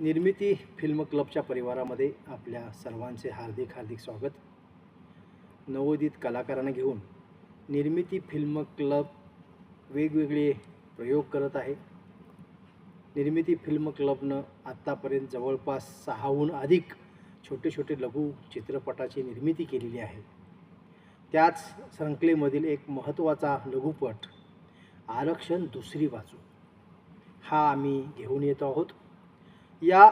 निर्मिती फिल्म क्लबच्या परिवारामध्ये आपल्या सर्वांचे हार्दिक हार्दिक स्वागत. नवोदित कलाकारांना घेऊन निर्मिती फिल्म क्लब वेगवेगळे प्रयोग करत आहे. निर्मिती फिल्म क्लबनं आत्तापर्यंत जवळपास सहाहून अधिक छोटे छोटे लघु चित्रपटाची निर्मिती केलेली आहे. त्याच श्रंखलेमधील एक महत्त्वाचा लघुपट आरक्षण दुसरी बाजू. हा आम्ही घेऊन येतो आहोत. या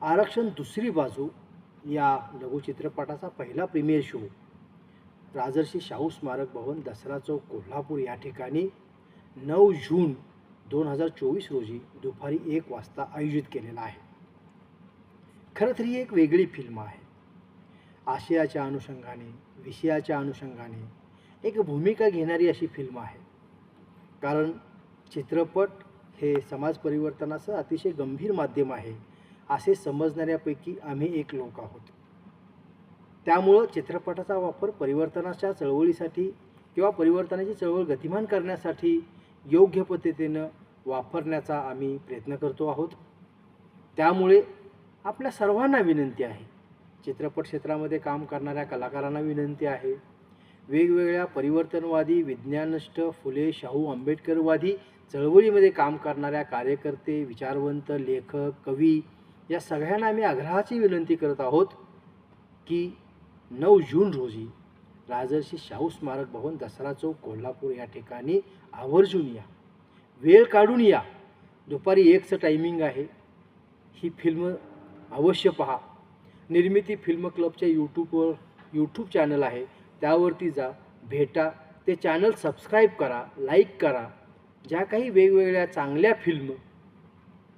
आरक्षण दुसरी बाजू या लघुचित्रपटाचा पहिला प्रीमियर शो राजर्षी शाहू स्मारक भवन दसरा चौक कोल्हापूर या ठिकाणी नऊ जून दोन हजार चोवीस रोजी दुपारी एक वाजता आयोजित केलेला आहे. खरं तर ही एक वेगळी फिल्म आहे. आशयाच्या अनुषंगाने विषयाच्या अनुषंगाने एक भूमिका घेणारी अशी फिल्म आहे. कारण चित्रपट हे समाज परिवर्तनाचं अतिशय गंभीर माध्यम आहे असे समजणाऱ्यापैकी आम्ही एक लोक आहोत. त्यामुळं चित्रपटाचा वापर परिवर्तनाच्या चळवळीसाठी किंवा परिवर्तनाची चळवळ गतिमान करण्यासाठी योग्य पद्धतीनं वापरण्याचा आम्ही प्रयत्न करतो आहोत. त्यामुळे आपल्या सर्वांना विनंती आहे चित्रपट क्षेत्रामध्ये काम करणाऱ्या कलाकारांना विनंती आहे वेगवेगळ्या परिवर्तनवादी विज्ञाननिष्ठ फुले शाहू आंबेडकरवादी चळवळीमध्ये काम करणाऱ्या कार्यकर्ते विचारवंत लेखक कवी या सगळ्यांना आम्ही आग्रहाची विनंती करत आहोत की नऊ जून रोजी राजर्षी शाहू स्मारक भवन दसरा चौक कोल्हापूर या ठिकाणी आवर्जून या. वेळ काढून या. दुपारी एकचं टायमिंग आहे. ही फिल्म अवश्य पहा. निर्मिती फिल्म क्लबच्या यूट्यूबवर यूट्यूब चॅनल आहे. त्यावरती जा भेटा ते चॅनल सबस्क्राईब करा लाईक करा. ज्या काही वेगवेगळ्या चांगल्या फिल्म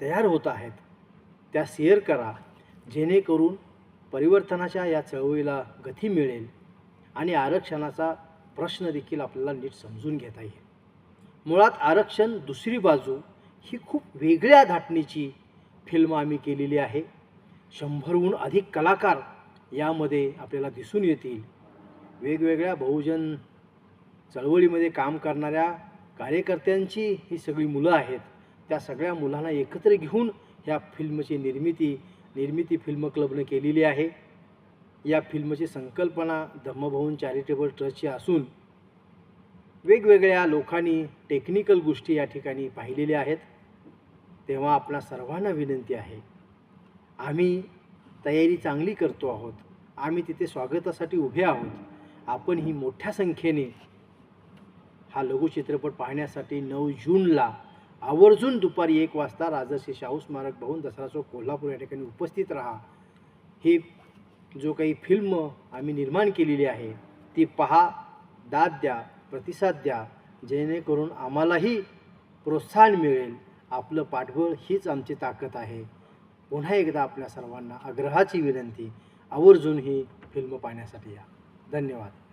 तयार होत आहेत त्या शेअर करा. जेणेकरून परिवर्तनाच्या या चळवळीला गती मिळेल आणि आरक्षणाचा प्रश्न देखील आपल्याला नीट समजून घेता येईल. मुळात आरक्षण दुसरी बाजू ही खूप वेगळ्या धाटणीची फिल्म आम्ही केलेली आहे. शंभरहून अधिक कलाकार यामध्ये आपल्याला दिसून येतील. वेगवेगळ्या बहुजन चळवळीमध्ये काम करणाऱ्या कार्यकर्त्यांची ही सगळी मुलं आहेत. त्या सगळ्या मुलांना एकत्र घेऊन ह्या फिल्मची निर्मिती निर्मिती फिल्म क्लबनं केलेली आहे. या फिल्मची संकल्पना धम्मभवन चॅरिटेबल ट्रस्टची असून वेगवेगळ्या लोकांनी टेक्निकल गोष्टी या ठिकाणी पाहिलेल्या आहेत. तेव्हा आपणा सर्वांना विनंती आहे आम्ही तयारी चांगली करतो आहोत. आम्ही तिथे स्वागतासाठी उभे आहोत. आपण ही मोठ्या संख्येने हा लघुचित्रपट पाहण्यासाठी नऊ जूनला आवर्जून दुपारी एक वाजता राजर्षी शाहू स्मारक भवन दसरा चौक कोल्हापूर या ठिकाणी उपस्थित राहा. ही जो काही फिल्म आम्ही निर्माण केलेली आहे ती पहा दाद द्या प्रतिसाद द्या. जेणेकरून आम्हालाही प्रोत्साहन मिळेल. आपलं पाठबळ हीच आमची ताकद आहे. पुन्हा एकदा आपल्या सर्वांना आग्रहाची विनंती आवर्जून ही फिल्म पाहण्यासाठी या. धन्यवाद.